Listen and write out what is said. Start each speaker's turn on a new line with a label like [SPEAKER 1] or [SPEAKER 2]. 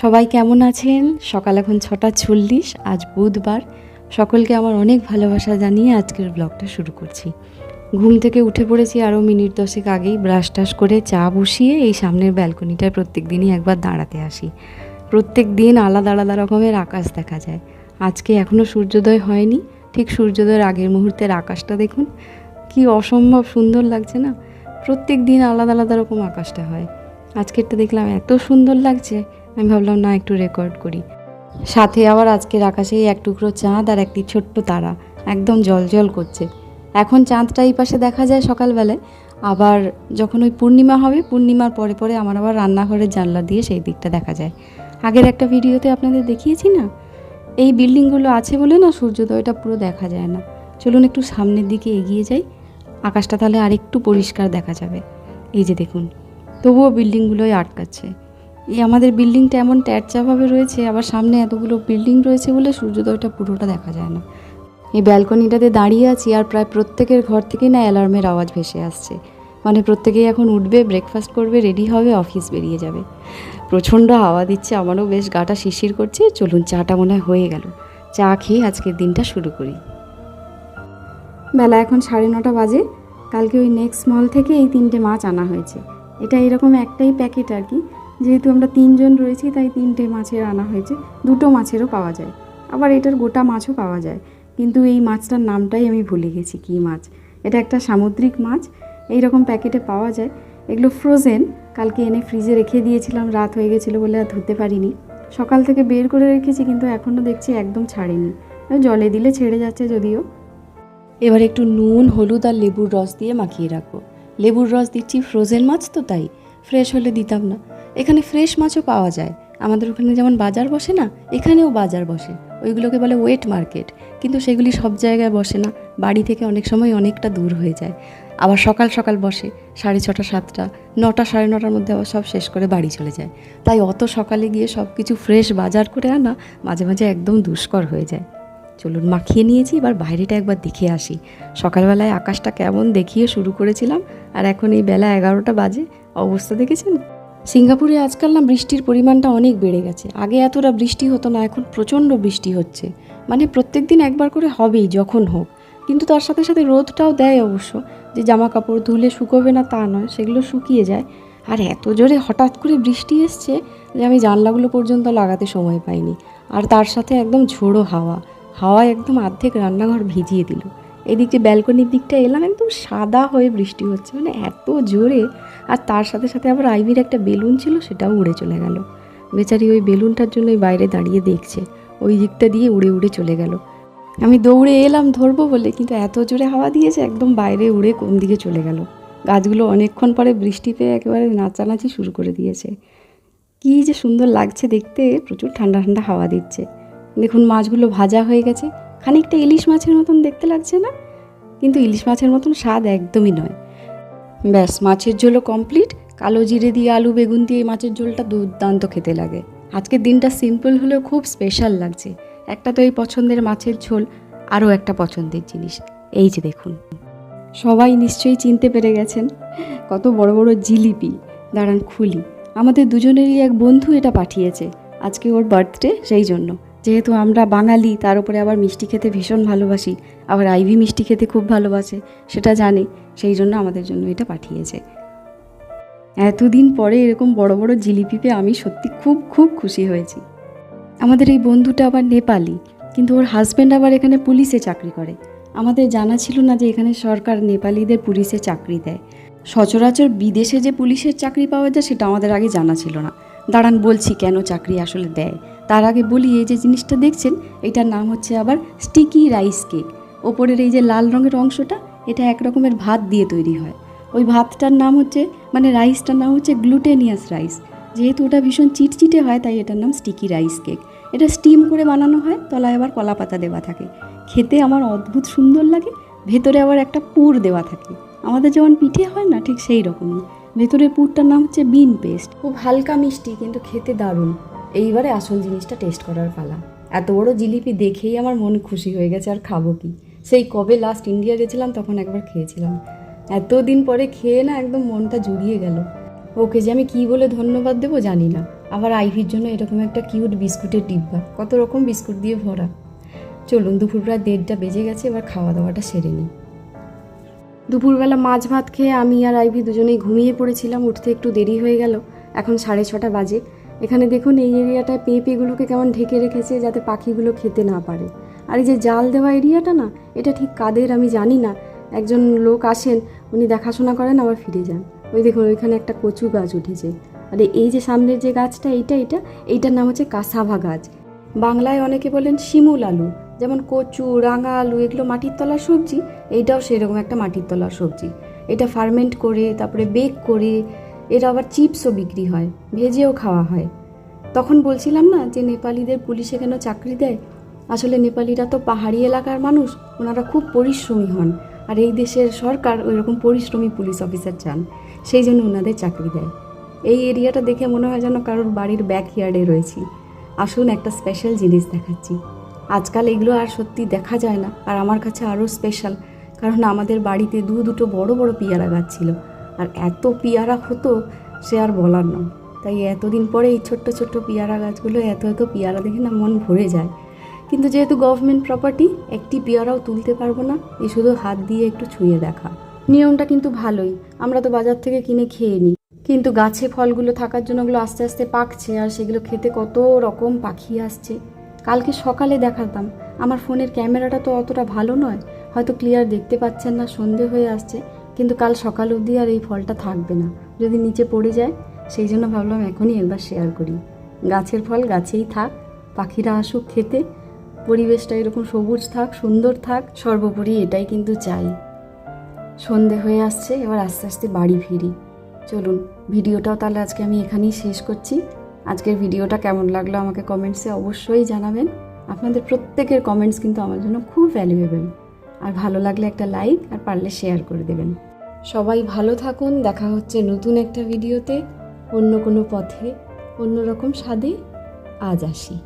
[SPEAKER 1] সবাই কেমন আছেন? সকাল এখন ছটা চল্লিশ, আজ বুধবার। সকলকে আমার অনেক ভালোবাসা জানিয়ে আজকের ব্লগটা শুরু করছি। ঘুম থেকে উঠে পড়েছি আরও মিনিট দশেক আগেই ব্রাশ টাশ করে চা বসিয়ে এই সামনের ব্যালকনিটায় প্রত্যেক দিনই একবার দাঁড়াতে আসি। প্রত্যেক দিন আলাদা আলাদা রকমের আকাশ দেখা যায়। আজকে এখনও সূর্যোদয় হয়নি, ঠিক সূর্যোদয়ের আগের মুহূর্তের আকাশটা দেখুন। কি অসম্ভব সুন্দর লাগছে না? প্রত্যেক দিন আলাদা আলাদা রকম আকাশটা হয়। আজকেরটা দেখলাম এত সুন্দর লাগছে। আমি ভাবলাম, না, একটু রেকর্ড করি। সাথে আবার আজকের আকাশেই এক টুকরো চাঁদ আর একটি ছোট্ট তারা, একদম জল জল করছে। এখন চাঁদটা এই পাশে দেখা যায় সকালবেলায়। আবার যখন ওই পূর্ণিমা হবে, পূর্ণিমার পরে পরে আমার আবার রান্নাঘরের জানলা দিয়ে সেই দিকটা দেখা যায়। আগের একটা ভিডিওতে আপনাদের দেখিয়েছি না? এই বিল্ডিংগুলো আছে বলে না সূর্যোদয়টা পুরো দেখা যায় না। চলুন একটু সামনের দিকে এগিয়ে যাই। আকাশটা তাহলে আরেকটু পরিষ্কার দেখা যাবে। এই যে দেখুন, তবুও বিল্ডিংগুলোই আটকাচ্ছে। এই আমাদের বিল্ডিংটা এমন ট্যাটচাভাবে রয়েছে, আবার সামনে এতগুলো বিল্ডিং রয়েছে বলে সূর্যোদয়টা পুরোটা দেখা যায় না। এই ব্যালকনিটাতে দাঁড়িয়ে আছি আর প্রায় প্রত্যেকের ঘর থেকেই না অ্যালার্মের আওয়াজ ভেসে আসছে। মানে প্রত্যেকেই এখন উঠবে ব্রেকফাস্ট করবে রেডি হবে অফিস বেরিয়ে যাবে। প্রচণ্ড হাওয়া দিচ্ছে, আমারও বেশ গাটা শিশির করছে। চলুন, চাটা মনে হয় গেল। চা খেয়ে আজকের দিনটা শুরু করি। বেলা এখন সাড়ে নটা বাজে। কালকে ওই নেক্সট মল থেকে এই তিনটে মাছ আনা হয়েছে। এটা এরকম একটাই প্যাকেট আর কি। যেহেতু আমরা তিনজন রয়েছি, তাই তিনটে মাছের আনা হয়েছে। দুটো মাছেরও পাওয়া যায়। আবার এটার গোটা মাছও পাওয়া যায়। কিন্তু এই মাছটার নামটাই আমি ভুলে গেছি, কী মাছ? এটা একটা সামুদ্রিক মাছ। এই রকম প্যাকেটে পাওয়া যায়। এগুলো ফ্রোজেন কালকে এনে ফ্রিজে রেখে দিয়েছিলাম, রাত হয়ে গেছিল বলে আর ধুতে পারিনি। সকাল থেকে বের করে রেখেছি, কিন্তু এখনও দেখছি একদম ছাড়েনি। জলে দিলে ছেড়ে যাচ্ছে যদিও। এবার একটু নুন, হলুদ আর লেবুর রস দিয়ে মাখিয়ে রাখব। লেবুর রস দিচ্ছি ফ্রোজেন মাছ তো তাই। ফ্রেশ হলে দিতাম না। এখানে ফ্রেশ মাছও পাওয়া যায়। আমাদের ওখানে যেমন বাজার বসে না, এখানেও বাজার বসে। ওইগুলোকে বলে ওয়েট মার্কেট কিন্তু সেগুলি সব জায়গায় বসে না, বাড়ি থেকে অনেক সময় অনেকটা দূর হয়ে যায়। আবার সকাল সকাল বসে, সাড়ে ছটা, সাতটা, নটা, সাড়ে নটার মধ্যে আবার সব শেষ করে বাড়ি চলে যায়। তাই অত সকালে গিয়ে সব কিছু ফ্রেশ বাজার করে আনা মাঝে মাঝে একদম দুষ্কর হয়ে যায়। চলুন মাখিয়ে নিয়েছি, এবার বাইরেটা একবার দেখে আসি। সকালবেলায় আকাশটা কেমন দেখিয়ে শুরু করেছিলাম, আর এখন এই বেলা এগারোটা বাজে। অবস্থা দেখেছেন? সিঙ্গাপুরে আজকাল না বৃষ্টির পরিমাণটা অনেক বেড়ে গেছে। আগে এতটা বৃষ্টি হতো না, এখন প্রচণ্ড বৃষ্টি হচ্ছে। মানে প্রত্যেক দিন একবার করে হবেই, যখন হোক। কিন্তু তার সাথে সাথে রোদটাও দেয় অবশ্য, যে জামা কাপড় ধুলে শুকোবে না তা নয়, সেগুলো শুকিয়ে যায়। আর এত জোরে হঠাৎ করে বৃষ্টি এসছে যে আমি জানলাগুলো পর্যন্ত লাগাতে সময় পাইনি। আর তার সাথে একদম ঝোড়ো হাওয়া হাওয়ায় একদম অর্ধেক রান্নাঘর ভিজিয়ে দিল। এদিকে ব্যালকনির দিকটা এলাম, একদম সাদা হয়ে বৃষ্টি হচ্ছে। মানে এত জোরে, আর তার সাথে সাথে আবার আইভির একটা বেলুন ছিল, সেটাও উড়ে চলে গেল। বেচারি ওই বেলুনটার জন্যই বাইরে দাঁড়িয়ে দেখছে, ওই দিকটা দিয়ে উড়ে উড়ে চলে গেল। আমি দৌড়ে এলাম ধরবো বলে, কিন্তু এত জোরে হাওয়া দিয়েছে, একদম বাইরে উড়ে কোন দিকে চলে গেল। গাছগুলো অনেকক্ষণ পরে বৃষ্টি পেয়ে একেবারে নাচানাচি শুরু করে দিয়েছে। কী যে সুন্দর লাগছে দেখতে, প্রচুর ঠান্ডা ঠান্ডা হাওয়া দিচ্ছে। দেখুন, মাছগুলো ভাজা হয়ে গেছে। খানিকটা ইলিশ মাছের মতন দেখতে লাগছে না? কিন্তু ইলিশ মাছের মতন স্বাদ একদমই নয়। ব্যাস, মাছের ঝোলও কমপ্লিট কালো জিরে দিয়ে আলু, বেগুন দিয়ে মাছের ঝোলটা দুর্দান্ত খেতে লাগে। আজকের দিনটা সিম্পল হলেও খুব স্পেশাল লাগছে। একটা তো এই পছন্দের মাছের ঝোল, আরও একটা পছন্দের জিনিস। এই যে দেখুন। সবাই নিশ্চয়ই চিনতে পেরে গেছেন, কত বড় বড় জিলিপি। দাঁড়ান, খুলি। আমাদের দুজনেরই এক বন্ধু এটা পাঠিয়েছে। আজকে ওর বার্থডে সেই জন্য। যেহেতু আমরা বাঙালি, তার উপরে আবার মিষ্টি খেতে ভীষণ ভালোবাসি। আবার আইভি মিষ্টি খেতে খুব ভালোবাসে, সেটা জানে, সেই জন্য আমাদের জন্য এটা পাঠিয়েছে। এতদিন পরে এরকম বড় বড় জিলিপি পেয়ে আমি সত্যি খুব খুব খুশি হয়েছি। আমাদের এই বন্ধুটা আবার নেপালি, কিন্তু ওর হাজব্যান্ড আবার এখানে পুলিশে চাকরি করে। আমাদের জানা ছিল না যে এখানে সরকার নেপালিদের পুলিশে চাকরি দেয়। সচরাচর বিদেশে যে পুলিশের চাকরি পাওয়া যায়, সেটা আমাদের আগে জানা ছিল না। দাঁড়ান, বলছি কেন চাকরি আসলে দেয়? তার আগে বলি, এই যে জিনিসটা দেখছেন, এটার নাম হচ্ছে আবার স্টিকি রাইস কেক ওপরের এই যে লাল রঙের অংশটা, এটা এক রকমের ভাত দিয়ে তৈরি হয়। ওই ভাতটার নাম হচ্ছে মানে রাইসটার নাম হচ্ছে গ্লুটেনিয়াস রাইস যেহেতু ওটা ভীষণ চিটচিটে হয়, তাই এটার নাম স্টিকি রাইস কেক এটা স্টিম করে বানানো হয়, তলায় আবার কলা পাতা দেওয়া থাকে। খেতে আমার অদ্ভুত সুন্দর লাগে, ভেতরে আবার একটা পুর দেওয়া থাকে। আমাদের যেমন পিঠে হয় না, ঠিক সেই রকমই। ভেতরের পুরটার নাম হচ্ছে বিন পেস্ট। খুব হালকা মিষ্টি, কিন্তু খেতে দারুণ। এইবারে আসল জিনিসটা টেস্ট করার পালা। এত বড় জিলিপি দেখেই আমার মন খুশি হয়ে গেছে, আর খাব কি? সেই কবে লাস্ট ইন্ডিয়া গেছিলাম, তখন একবার খেয়েছিলাম। এতদিন পরে খেয়ে না একদম মনটা জুড়িয়ে গেল। ওকে যে আমি কি বলে ধন্যবাদ দেবো জানি না। আবার আইভির জন্য এরকম একটা কিউট বিস্কুটের ডিব্বা। কত রকম বিস্কুট দিয়ে ভরা। চলুন, দুপুর প্রায় দেড়টা বেজে গেছে, এবার খাওয়া দাওয়াটা সেরে নিই। দুপুরবেলা মাছ ভাত খেয়ে আমি আর আইভি দুজনেই ঘুমিয়ে পড়েছিলাম, উঠতে একটু দেরি হয়ে গেল। এখন সাড়ে ছটা বাজে। এখানে দেখুন, এই এরিয়াটায় পেঁপেগুলোকে কেমন ঢেকে রেখেছে যাতে পাখিগুলো খেতে না পারে। আর এই যে জাল দেওয়া এরিয়াটা না, এটা ঠিক কাদের আমি জানি না। একজন লোক আসেন, উনি দেখাশোনা করেন, আবার ফিরে যান। ওই দেখুন, ওইখানে একটা কচু গাছ উঠেছে। আর এই যে সামনের যে গাছটা, এইটা এইটা, এইটার নাম হচ্ছে কাসাভা গাছ। বাংলায় অনেকে বলেন শিমুল আলু। যেমন কচু রাঙা আলু এগুলো মাটির তলার সবজি, এইটাও সেরকম একটা মাটির তলার সবজি। এটা ফার্মেন্ট করে, তারপরে বেক করে এটা আবার চিপসও বিক্রি হয়, ভেজেও খাওয়া হয়। তখন বলছিলাম না যে নেপালিদের পুলিশে কেন চাকরি দেয়? আসলে নেপালিরা তো পাহাড়ি এলাকার মানুষ, ওনারা খুব পরিশ্রমী হন। আর এই দেশের সরকার ওই রকম পরিশ্রমী পুলিশ অফিসার চান, সেই জন্য ওনাদের চাকরি দেয়। এই এরিয়াটা দেখে মনে হয় যেন কারোর বাড়ির ব্যাকইয়ার্ডে রয়েছি। আসুন একটা স্পেশাল জিনিস দেখাচ্ছি। আজকাল এগুলো আর সত্যি দেখা যায় না। আর আমার কাছে আরও স্পেশাল কারণ আমাদের বাড়িতে দু দুটো বড় বড় পিয়ারা গাছ ছিল। আর এত পিয়ারা হতো সে আর বলার নয়। তাই এতদিন পরে এই ছোট্ট ছোট্ট পিয়ারা গাছগুলো, এত এত পিয়ারা দেখে না মন ভরে যায়। কিন্তু যেহেতু গভর্নমেন্ট প্রপার্টি একটি পেয়ারাও তুলতে পারব না এই শুধু হাত দিয়ে একটু ছুঁয়ে দেখা। নিয়মটা কিন্তু ভালোই, আমরা তো বাজার থেকে কিনে খেয়ে নিই। কিন্তু গাছে ফলগুলো থাকার জন্য ওগুলো আস্তে আস্তে পাকছে, আর সেগুলো খেতে কত রকম পাখি আসছে। কালকে সকালে দেখাতাম। আমার ফোনের ক্যামেরাটা তো অতটা ভালো নয়। হয়তো ক্লিয়ার দেখতে পাচ্ছেন না, সন্ধে হয়ে আসছে। কিন্তু কাল সকাল অবধি আর এই ফলটা থাকবে না। যদি নিচে পড়ে যায়, সেই জন্য ভাবলাম এখনই একবার শেয়ার করি। গাছের ফল গাছেই থাক, পাখিরা আসুক খেতে। পরিবেশটা এরকম সবুজ থাক, সুন্দর থাক, সর্বোপরি এটাই কিন্তু চাই। সন্ধে হয়ে আসছে, এবার আস্তে আস্তে বাড়ি ফিরি। চলুন, ভিডিওটাও তাহলে আজকে আমি এখানেই শেষ করছি। আজকের ভিডিওটা কেমন লাগল আমাকে কমেন্টসে অবশ্যই জানাবেন। আপনাদের প্রত্যেকের কমেন্টস কিন্তু আমার জন্য খুব ভ্যালুয়েবেল আর ভালো লাগলে একটা লাইক আর পারলে শেয়ার করে দেবেন। সবাই ভালো থাকুন, দেখা হচ্ছে নতুন একটা ভিডিওতে। অন্য কোনো পথে অন্য রকম স্বাদে আজ আসি।